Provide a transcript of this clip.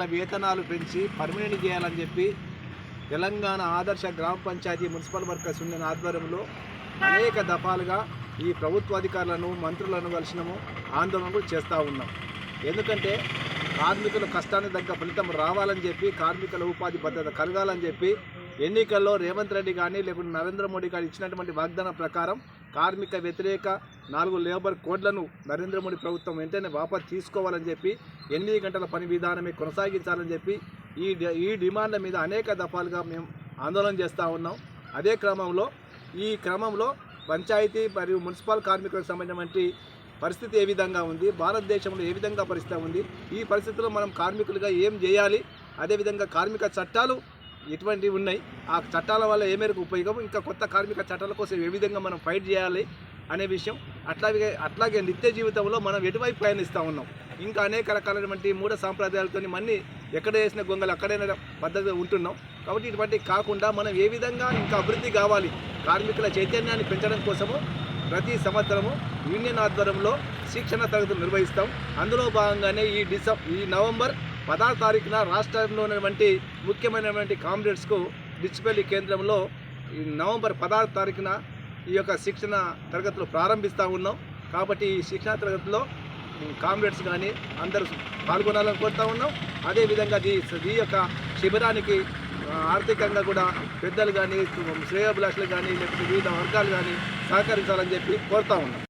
కార్మికుల వేతనాలు పెంచి పర్మనెంట్ చేయాలని చెప్పి తెలంగాణ ఆదర్శ గ్రామ పంచాయతీ మున్సిపల్ వర్కర్స్ యూనియన్ ఆధ్వర్యంలో అనేక దఫాలుగా ఈ ప్రభుత్వ అధికారులను మంత్రులను కలిసినము ఆందోళన చేస్తూ ఉన్నాం. ఎందుకంటే కార్మికుల కష్టానికి తగ్గ ఫలితం రావాలని చెప్పి కార్మికుల ఉపాధి భద్రత కలగాలని చెప్పి ఎన్నికల్లో రేవంత్ రెడ్డి కానీ లేకుంటే నరేంద్ర మోడీ గారు ఇచ్చినటువంటి వాగ్దానం ప్రకారం కార్మిక వ్యతిరేక నాలుగు లేబర్ కోడ్లను నరేంద్ర మోడీ ప్రభుత్వం వెంటనే వాపసు తీసుకోవాలని చెప్పి ఎనిమిది గంటల పని విధానమే కొనసాగించాలని చెప్పి ఈ ఈ డిమాండ్ల మీద అనేక దఫాలుగా మేము ఆందోళన చేస్తూ ఉన్నాం. అదే క్రమంలో ఈ క్రమంలో పంచాయతీ మరియు మున్సిపల్ కార్మికులకు సంబంధించినటువంటి పరిస్థితి ఏ విధంగా ఉంది? భారతదేశంలో ఏ విధంగా పరిస్థితి ఉంది? ఈ పరిస్థితుల్లో మనం కార్మికులుగా ఏం చేయాలి? అదేవిధంగా కార్మిక చట్టాలు ఇటువంటివి ఉన్నాయి. ఆ చట్టాల వల్ల ఏ మేరకు ఉపయోగం? ఇంకా కొత్త కార్మిక చట్టాల కోసం ఏ విధంగా మనం ఫైట్ చేయాలి అనే విషయం. అట్లాగే అట్లాగే నిత్య జీవితంలో మనం ఎటువైపు ప్రయాణిస్తూ ఉన్నాం? ఇంకా అనేక రకాలైనటువంటి మూఢ సాంప్రదాయాలతో మన్ని ఎక్కడ వేసిన గొంగలు అక్కడైనా పద్ధతిగా ఉంటున్నాం. కాబట్టి ఇటువంటి కాకుండా మనం ఏ విధంగా ఇంకా అభివృద్ధి కావాలి? కార్మికుల చైతన్యాన్ని పెంచడం కోసము ప్రతి సంవత్సరము యూనియన్ ఆధ్వర్యంలో శిక్షణ తరగతులు నిర్వహిస్తాం. అందులో భాగంగానే ఈ డిసెం ఈ నవంబర్ పదహారు తారీఖున రాష్ట్రంలో ఉన్నటువంటి ముఖ్యమైనటువంటి కామ్రేడ్స్కు డిస్పెల్లి కేంద్రంలో ఈ నవంబర్ పదహారు తారీఖున ఈ యొక్క శిక్షణ తరగతులు ప్రారంభిస్తూ ఉన్నాం. కాబట్టి ఈ శిక్షణ తరగతిలో కామ్రేడ్స్ కానీ అందరూ పాల్గొనాలని కోరుతా ఉన్నాం. అదేవిధంగా ఈ ఈ యొక్క శిబిరానికి ఆర్థికంగా కూడా పెద్దలు కానీ శ్రేయోభిలాషులు కానీ లేకపోతే వివిధ వర్గాలు కానీ సహకరించాలని చెప్పి కోరుతా ఉన్నాం.